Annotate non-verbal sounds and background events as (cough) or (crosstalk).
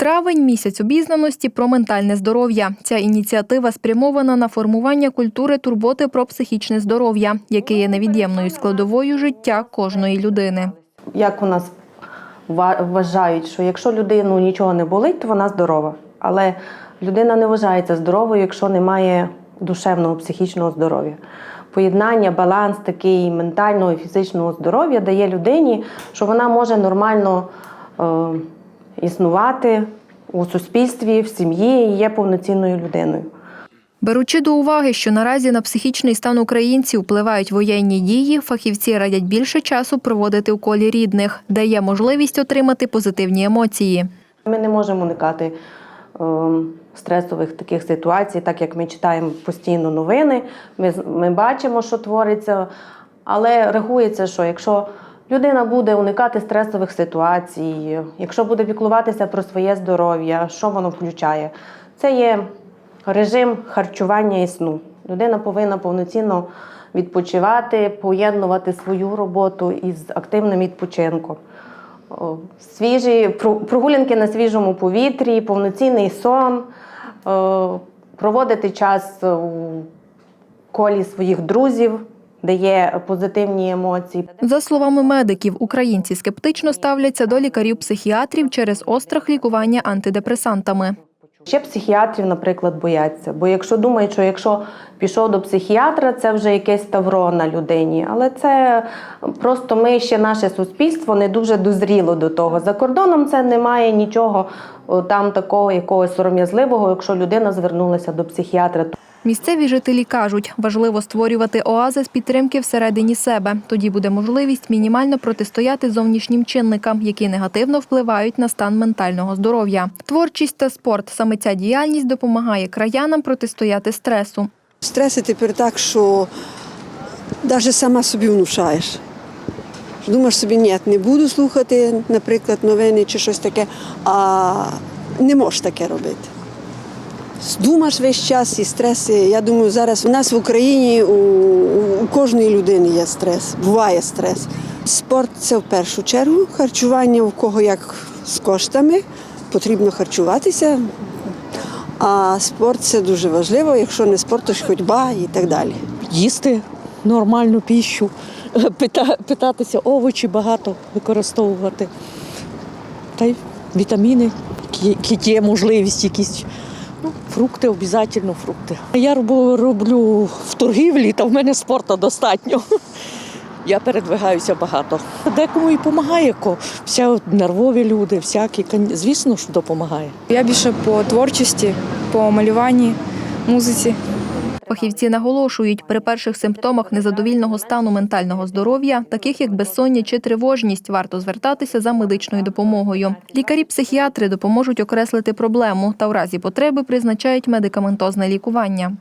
Травень місяць обізнаності про ментальне здоров'я. Ця ініціатива спрямована на формування культури турботи про психічне здоров'я, яке є невід'ємною складовою життя кожної людини. Як у нас вважають, що якщо людину нічого не болить, то вона здорова. Але людина не вважається здоровою, якщо немає душевного, психічного здоров'я. Поєднання, баланс такий ментального і фізичного здоров'я дає людині, що вона може нормально е, існувати у суспільстві, в сім'ї і є повноцінною людиною. Беручи до уваги, що наразі на психічний стан українців впливають воєнні дії, фахівці радять більше часу проводити у колі рідних, де є можливість отримати позитивні емоції. Ми не можемо уникати е, стресових таких ситуацій, так як ми читаємо постійно новини, ми, ми бачимо, що твориться, але рахується, що якщо людина буде уникати стресових ситуацій, якщо буде піклуватися про своє здоров'я, що воно включає? Це є режим харчування і сну. Людина повинна повноцінно відпочивати, поєднувати свою роботу із активним відпочинком. Свіжі прогулянки на свіжому повітрі, повноцінний сон, е, проводити час у колі своїх друзів, де є позитивні емоції. За словами медиків, українці скептично ставляться до лікарів-психіатрів через острах лікування антидепресантами. Ще психіатрів, наприклад, бояться. Бо якщо думають, що якщо пішов до психіатра, це вже якесь тавро на людині. Але це просто ми ще наше суспільство не дуже дозріло до того. За кордоном це немає нічого там такого якогось сором'язливого, якщо людина звернулася до психіатра. Місцеві жителі кажуть, важливо створювати оази з підтримки всередині себе. Тоді буде можливість мінімально протистояти зовнішнім чинникам, які негативно впливають на стан ментального здоров'я. Творчість та спорт саме ця діяльність допомагає краянам протистояти стресу. Стреси тепер так, що навіть сама собі внушаєш. Думаєш собі, ні, не буду слухати, наприклад, новини чи щось таке, а не можеш таке робити. Думаєш весь час і стреси. Я думаю, зараз у нас в Україні у, у кожної людини є стрес, буває стрес. Спорт це в першу чергу, харчування у кого як з коштами, потрібно харчуватися. А спорт це дуже важливо, якщо не спорт, то ж ходьба і так далі. їсти нормальну піщу, (laughs) питатися овочі багато використовувати. Та й вітаміни, які- є можливість якісь. Фрукти, обов'язково фрукти. Я роблю, роблю в торгівлі, та в мене спорту достатньо. Я передвигаюся багато. Декому і допомагає, вся нервові люди, всякі, звісно, що допомагає. Я більше по творчості, по малюванні, музиці. Фахівці наголошують, при перших симптомах незадовільного стану ментального здоров'я, таких як безсоння чи тривожність, варто звертатися за медичною допомогою. Лікарі-психіатри допоможуть окреслити проблему та в разі потреби призначають медикаментозне лікування.